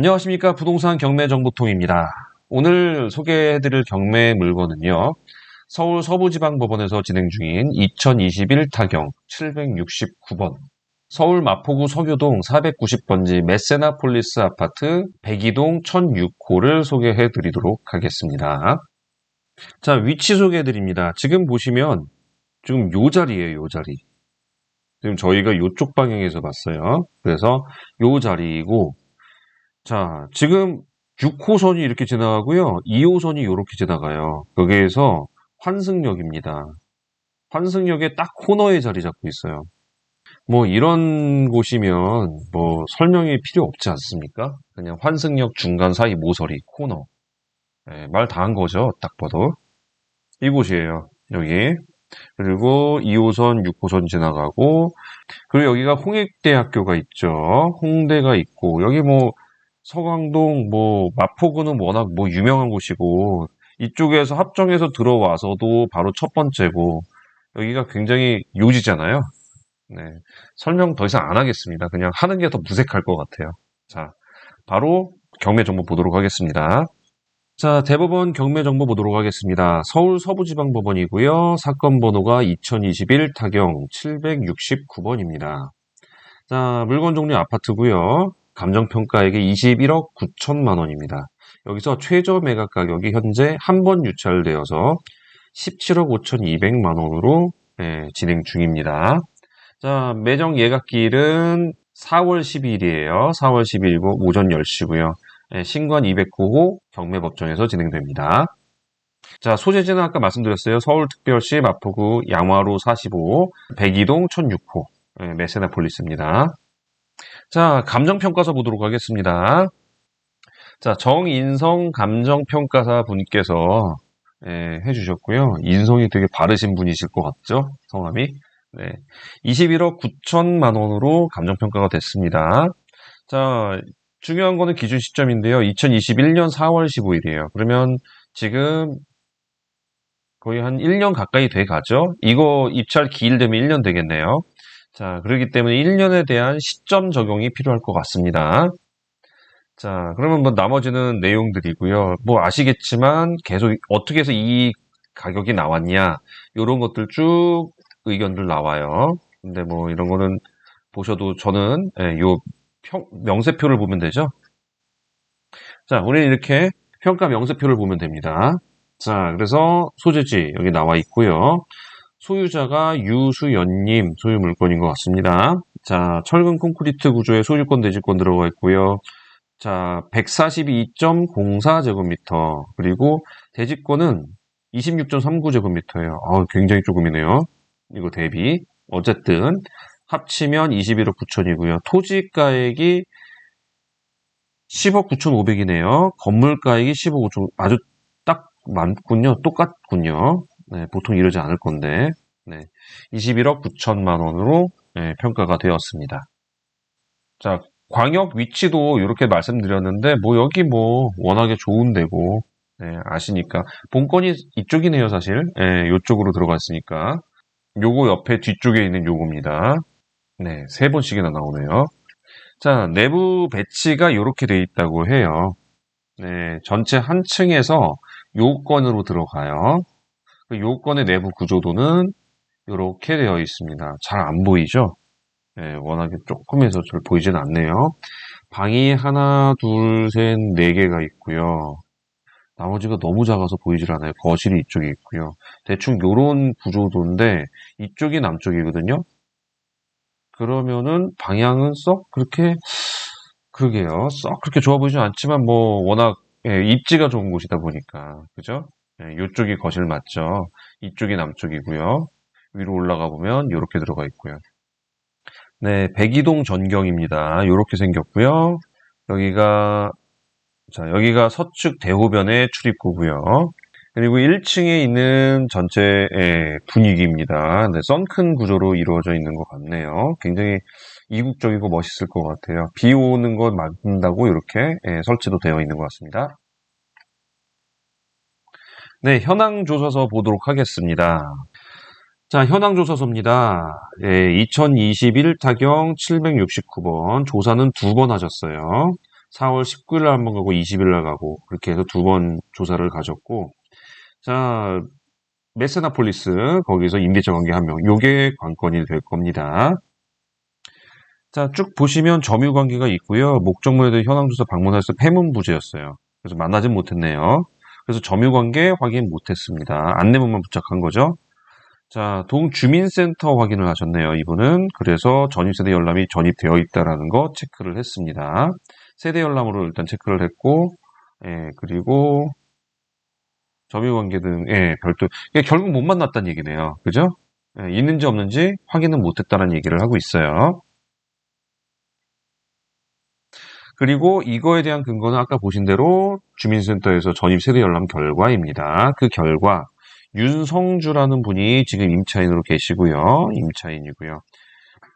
안녕하십니까. 부동산 경매 정보통입니다. 오늘 소개해드릴 경매 물건은요. 서울 서부지방법원에서 진행 중인 2021 타경 769번 서울 마포구 서교동 490번지 메세나폴리스 아파트 102동 1006호를 소개해 드리도록 하겠습니다. 자, 위치 소개해 드립니다. 지금 보시면 지금 요 자리예요, 요 자리. 지금 저희가 요쪽 방향에서 봤어요. 그래서 요 자리이고 자, 지금 6호선이 이렇게 지나가고요. 2호선이 이렇게 지나가요. 여기에서 환승역입니다. 환승역에 딱 코너에 자리 잡고 있어요. 뭐 이런 곳이면 뭐 설명이 필요 없지 않습니까? 그냥 환승역 중간 사이 모서리 코너. 네, 말다 한 거죠. 딱 봐도. 이곳이에요. 여기. 그리고 2호선, 6호선 지나가고 그리고 여기가 홍익대학교가 있죠. 홍대가 있고 여기 뭐 서강동, 뭐, 마포구는 워낙 뭐 유명한 곳이고, 이쪽에서 합정에서 들어와서도 바로 첫 번째고, 여기가 굉장히 요지잖아요. 네. 설명 더 이상 안 하겠습니다. 그냥 하는 게 더 무색할 것 같아요. 자, 바로 경매 정보 보도록 하겠습니다. 자, 대법원 경매 정보 보도록 하겠습니다. 서울 서부지방법원이고요. 사건 번호가 2021 타경 769번입니다. 자, 물건 종류 아파트고요. 감정평가액이 21억 9천만 원입니다. 여기서 최저 매각 가격이 현재 한 번 유찰되어서 17억 5천2백만 원으로 네, 진행 중입니다. 자, 매정 예각일은 4월 10일이에요. 4월 10일이고 오전 10시고요. 네, 신관 209호 경매법정에서 진행됩니다. 자, 소재지는 아까 말씀드렸어요. 서울특별시 마포구 양화로 45, 백이동 1006호 네, 메세나폴리스입니다. 자, 감정평가사 보도록 하겠습니다. 자, 정인성 감정평가사 분께서 예, 해주셨고요. 인성이 되게 바르신 분이실 것 같죠? 성함이. 네. 21억 9천만 원으로 감정평가가 됐습니다. 자, 중요한 거는 기준 시점인데요. 2021년 4월 15일이에요. 그러면 지금 거의 한 1년 가까이 돼 가죠? 이거 입찰 기일 되면 1년 되겠네요. 자, 그렇기 때문에 1년에 대한 시점 적용이 필요할 것 같습니다. 자, 그러면 뭐 나머지는 내용들이고요. 뭐 아시겠지만 계속 어떻게 해서 이 가격이 나왔냐, 이런 것들 쭉 의견들 나와요. 근데 뭐 이런 거는 보셔도 저는 예, 요 평, 명세표를 보면 되죠. 자, 우리는 이렇게 평가 명세표를 보면 됩니다. 자, 그래서 소재지 여기 나와 있고요. 소유자가 유수연님 소유 물건인 것 같습니다. 자, 철근 콘크리트 구조의 소유권 대지권 들어가 있고요. 자, 142.04제곱미터 그리고 대지권은 26.39제곱미터예요. 아, 굉장히 조금이네요. 이거 대비. 어쨌든 합치면 21억 9천이고요. 토지가액이 10억 9천5백이네요 건물가액이 15억 5천 아주 딱 많군요. 똑같군요. 네, 보통 이러지 않을 건데 네, 21억 9천만 원으로 네, 평가가 되었습니다. 자, 광역 위치도 이렇게 말씀드렸는데 뭐 여기 뭐 워낙에 좋은 데고 네, 아시니까 본건이 이쪽이네요 사실 네, 이쪽으로 들어갔으니까 요거 옆에 뒤쪽에 있는 요겁니다. 네, 세 번씩이나 나오네요. 자, 내부 배치가 이렇게 돼 있다고 해요. 네, 전체 한 층에서 요건으로 들어가요. 그 요건의 내부 구조도는 이렇게 되어 있습니다. 잘 안 보이죠? 네, 워낙에 조금해서 잘 보이진 않네요. 방이 하나, 둘, 셋, 네 개가 있고요. 나머지가 너무 작아서 보이질 않아요. 거실이 이쪽에 있고요. 대충 요런 구조도인데 이쪽이 남쪽이거든요. 그러면은 방향은 썩 그렇게 그러게요. 썩 그렇게 좋아 보이진 않지만 뭐 워낙 예, 입지가 좋은 곳이다 보니까 그죠? 네, 이쪽이 거실 맞죠? 이쪽이 남쪽이고요. 위로 올라가 보면 이렇게 들어가 있고요. 네, 백이동 전경입니다. 이렇게 생겼고요. 여기가 자 여기가 서측 대호변의 출입구고요. 그리고 1층에 있는 전체 분위기입니다. 네, 썬큰 구조로 이루어져 있는 것 같네요. 굉장히 이국적이고 멋있을 것 같아요. 비 오는 것 막는다고 이렇게 예, 설치도 되어 있는 것 같습니다. 네, 현황 조사서 보도록 하겠습니다. 자, 현황 조사서입니다. 예, 2021 타경 769번 조사는 두 번 하셨어요. 4월 19일 날 한 번 가고 20일 날 가고 그렇게 해서 두 번 조사를 가졌고 자 메세나폴리스 거기서 임대차 관계 한 명 요게 관건이 될 겁니다. 자 쭉 보시면 점유 관계가 있고요. 목적물에 현황 조사 방문해서 폐문 부재였어요. 그래서 만나진 못했네요. 그래서 점유 관계 확인 못했습니다. 안내문만 부착한 거죠. 자, 동주민센터 확인을 하셨네요. 이분은 그래서 전입세대 열람이 전입되어 있다라는 거 체크를 했습니다. 세대 열람으로 일단 체크를 했고, 예, 그리고 점유관계 등, 예, 별도, 예, 결국 못 만났다는 얘기네요. 그죠? 예, 있는지 없는지 확인은 못했다는 얘기를 하고 있어요. 그리고 이거에 대한 근거는 아까 보신 대로 주민센터에서 전입 세대 열람 결과입니다. 그 결과 윤성주라는 분이 지금 임차인으로 계시고요. 임차인이고요.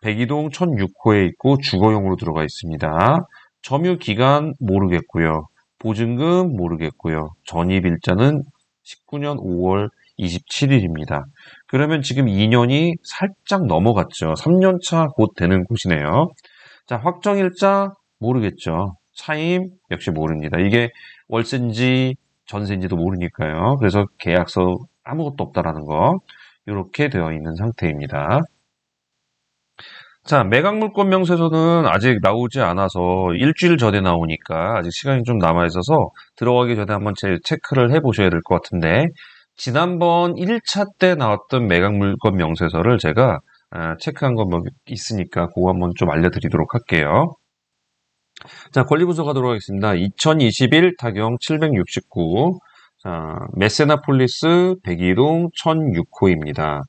백이동 1006호에 있고 주거용으로 들어가 있습니다. 점유 기간 모르겠고요. 보증금 모르겠고요. 전입 일자는 19년 5월 27일입니다. 그러면 지금 2년이 살짝 넘어갔죠. 3년차 곧 되는 곳이네요. 자, 확정일자 모르겠죠. 차임 역시 모릅니다. 이게 월세인지 전세인지도 모르니까요. 그래서 계약서 아무것도 없다라는 거 이렇게 되어 있는 상태입니다. 자, 매각물권 명세서는 아직 나오지 않아서 일주일 전에 나오니까 아직 시간이 좀 남아 있어서 들어가기 전에 한번 제 체크를 해 보셔야 될 것 같은데 지난번 1차 때 나왔던 매각물권 명세서를 제가 아, 체크한 거뭐 있으니까 그거 한번 좀 알려드리도록 할게요. 자, 권리분석 하도록 하겠습니다. 2021 타경 769. 자, 메세나폴리스 102동 1006호입니다.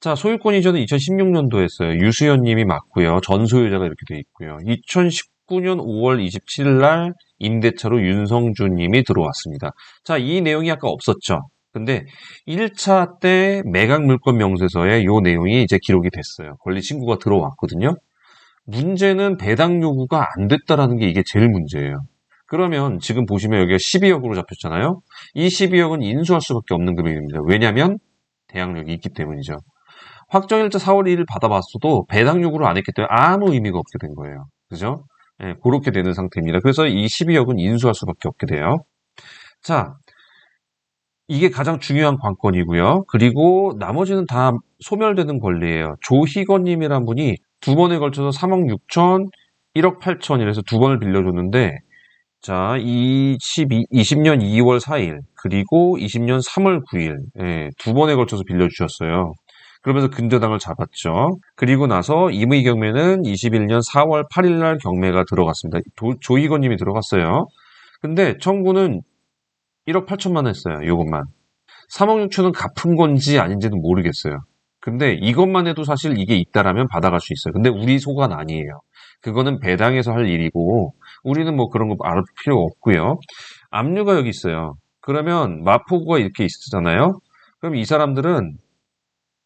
자, 소유권 이전은 2016년도 했어요. 유수연 님이 맞고요. 전 소유자가 이렇게 돼 있고요. 2019년 5월 27일 날 임대차로 윤성주 님이 들어왔습니다. 자, 이 내용이 아까 없었죠. 근데 1차 때 매각 물권 명세서에 이 내용이 이제 기록이 됐어요. 권리 신고가 들어왔거든요. 문제는 배당 요구가 안 됐다라는 게 이게 제일 문제예요. 그러면 지금 보시면 여기가 12억으로 잡혔잖아요. 이 12억은 인수할 수밖에 없는 금액입니다. 왜냐하면 대항력이 있기 때문이죠. 확정일자 4월 1일 받아봤어도 배당 요구를 안 했기 때문에 아무 의미가 없게 된 거예요. 그죠? 예, 그렇게 되는 상태입니다. 그래서 이 12억은 인수할 수밖에 없게 돼요. 자, 이게 가장 중요한 관건이고요. 그리고 나머지는 다 소멸되는 권리예요. 조희건님이란 분이 두 번에 걸쳐서 3억 6천, 1억 8천이라서 두 번을 빌려줬는데, 자, 22, 20년 2월 4일, 그리고 20년 3월 9일, 예, 두 번에 걸쳐서 빌려주셨어요. 그러면서 근저당을 잡았죠. 그리고 나서 임의 경매는 21년 4월 8일 날 경매가 들어갔습니다. 도, 조희건님이 들어갔어요. 근데 청구는 1억 8천만 했어요. 이것만. 3억 6천은 갚은 건지 아닌지는 모르겠어요. 근데 이것만 해도 사실 이게 있다라면 받아갈 수 있어요. 근데 우리 소관 아니에요. 그거는 배당에서 할 일이고 우리는 뭐 그런 거 알을 필요 없고요. 압류가 여기 있어요. 그러면 마포구가 이렇게 있잖아요. 그럼 이 사람들은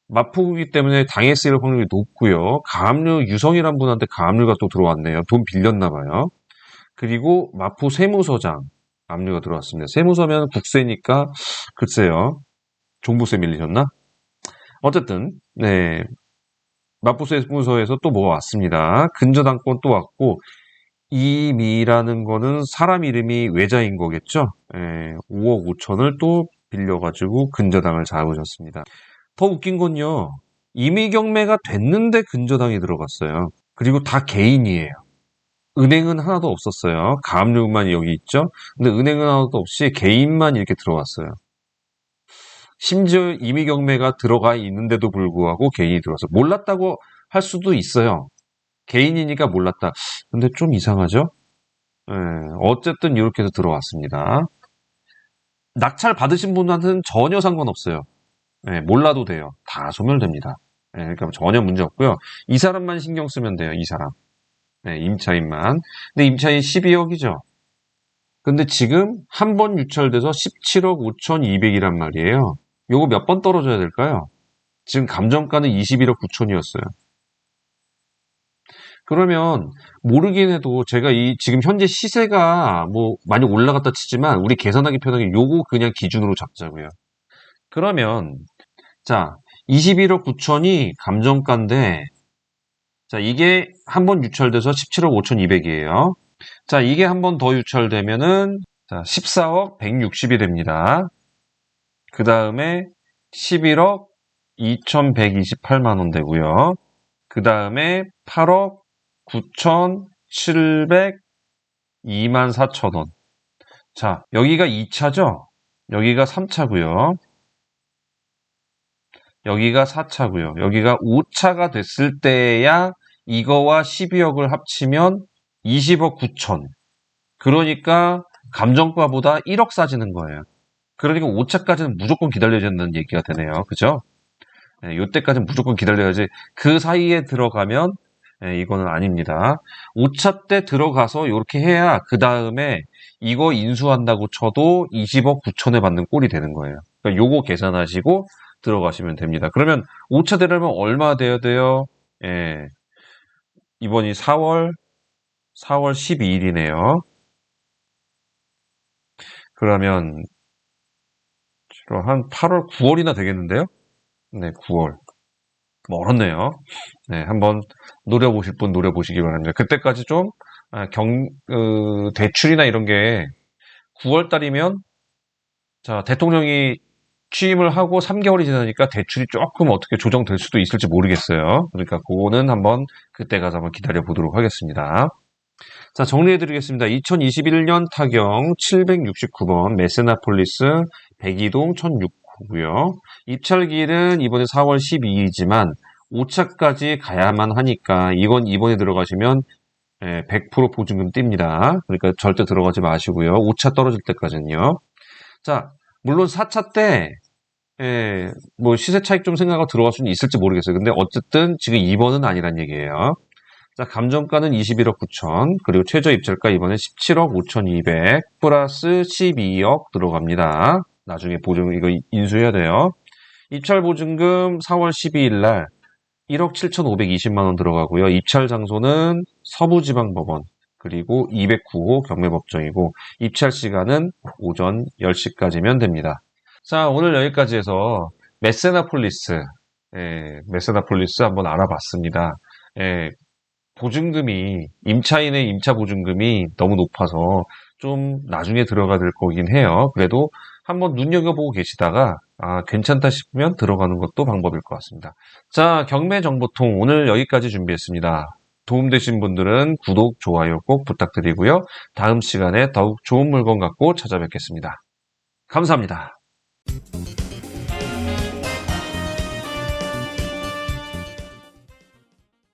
마포구기 때문에 당했을 확률이 높고요. 가압류 유성이란 분한테 가압류가 또 들어왔네요. 돈 빌렸나 봐요. 그리고 마포 세무서장 압류가 들어왔습니다. 세무서면 국세니까 글쎄요. 종부세 밀리셨나? 어쨌든 네 마포 세무서에서 또 뭐가 왔습니다. 근저당권 또 왔고 이미라는 거는 사람 이름이 외자인 거겠죠. 예, 5억 5천을 또 빌려가지고 근저당을 잡으셨습니다. 더 웃긴 건요. 이미 경매가 됐는데 근저당이 들어갔어요. 그리고 다 개인이에요. 은행은 하나도 없었어요. 가압류만 여기 있죠. 근데 은행은 하나도 없이 개인만 이렇게 들어왔어요. 심지어 이미 경매가 들어가 있는데도 불구하고 개인이 들어와서 몰랐다고 할 수도 있어요. 개인이니까 몰랐다. 근데 좀 이상하죠? 예, 어쨌든 이렇게 해서 들어왔습니다. 낙찰 받으신 분한테는 전혀 상관없어요. 예, 몰라도 돼요. 다 소멸됩니다. 예, 그러니까 전혀 문제 없고요. 이 사람만 신경 쓰면 돼요. 이 사람. 네, 임차인만. 근데 임차인 12억이죠. 근데 지금 한 번 유찰돼서 17억 5,200이란 말이에요. 요거 몇 번 떨어져야 될까요? 지금 감정가는 21억 9천이었어요. 그러면 모르긴 해도 제가 이 지금 현재 시세가 뭐 많이 올라갔다 치지만 우리 계산하기 편하게 요거 그냥 기준으로 잡자고요. 그러면 자 21억 9천이 감정가인데 자 이게 한 번 유찰돼서 17억 5,200이에요. 자, 이게 한 번 더 유찰되면은, 자, 14억 160이 됩니다. 그 다음에 11억 2128만 원 되고요. 그 다음에 8억 9,702만 4천 원. 자, 여기가 2차죠? 여기가 3차고요. 여기가 4차고요. 여기가 5차가 됐을 때야 이거와 12억을 합치면 20억 9천. 그러니까 감정가보다 1억 싸지는 거예요. 그러니까 5차까지는 무조건 기다려야 된다는 얘기가 되네요. 그죠? 네, 요때까지는 무조건 기다려야지. 그 사이에 들어가면 네, 이거는 아닙니다. 5차 때 들어가서 이렇게 해야 그 다음에 이거 인수한다고 쳐도 20억 9천에 받는 꼴이 되는 거예요. 그러니까 요거 계산하시고 들어가시면 됩니다. 그러면 5차 되려면 얼마 돼야 돼요? 예. 이번이 4월 4월 12일이네요. 그러면 한 8월 9월이나 되겠는데요? 네, 9월. 멀었네요. 네, 한번 노려보실 분 노려보시기 바랍니다. 그때까지 좀, 아, 경, 어, 대출이나 이런 게 9월 달이면, 자, 대통령이 취임을 하고 3개월이 지나니까 대출이 조금 어떻게 조정될 수도 있을지 모르겠어요. 그러니까 그거는 한번 그때 가서 한번 기다려 보도록 하겠습니다. 자, 정리해 드리겠습니다. 2021년 타경 769번 메세나폴리스 102동 1006호고요. 입찰기일은 이번에 4월 12일이지만 5차까지 가야만 하니까 이건 이번에 들어가시면 100% 보증금 띱니다. 그러니까 절대 들어가지 마시고요. 5차 떨어질 때까지는요. 자, 물론 4차 때, 예, 뭐 시세 차익 좀 생각하고 들어갈 수는 있을지 모르겠어요. 근데 어쨌든 지금 2번은 아니란 얘기예요. 자, 감정가는 21억 9천, 그리고 최저 입찰가 이번에 17억 5,200, 플러스 12억 들어갑니다. 나중에 보증, 이거 인수해야 돼요. 입찰 보증금 4월 12일 날 1억 7,520만 원 들어가고요. 입찰 장소는 서부지방법원, 그리고 209호 경매법정이고, 입찰 시간은 오전 10시까지면 됩니다. 자, 오늘 여기까지 해서 메세나폴리스, 예, 메세나폴리스 한번 알아봤습니다. 예, 보증금이 임차인의 임차 보증금이 너무 높아서 좀 나중에 들어가 될 거긴 해요. 그래도 한번 눈여겨보고 계시다가 아, 괜찮다 싶으면 들어가는 것도 방법일 것 같습니다. 자, 경매 정보통 오늘 여기까지 준비했습니다. 도움되신 분들은 구독, 좋아요 꼭 부탁드리고요. 다음 시간에 더욱 좋은 물건 갖고 찾아뵙겠습니다. 감사합니다.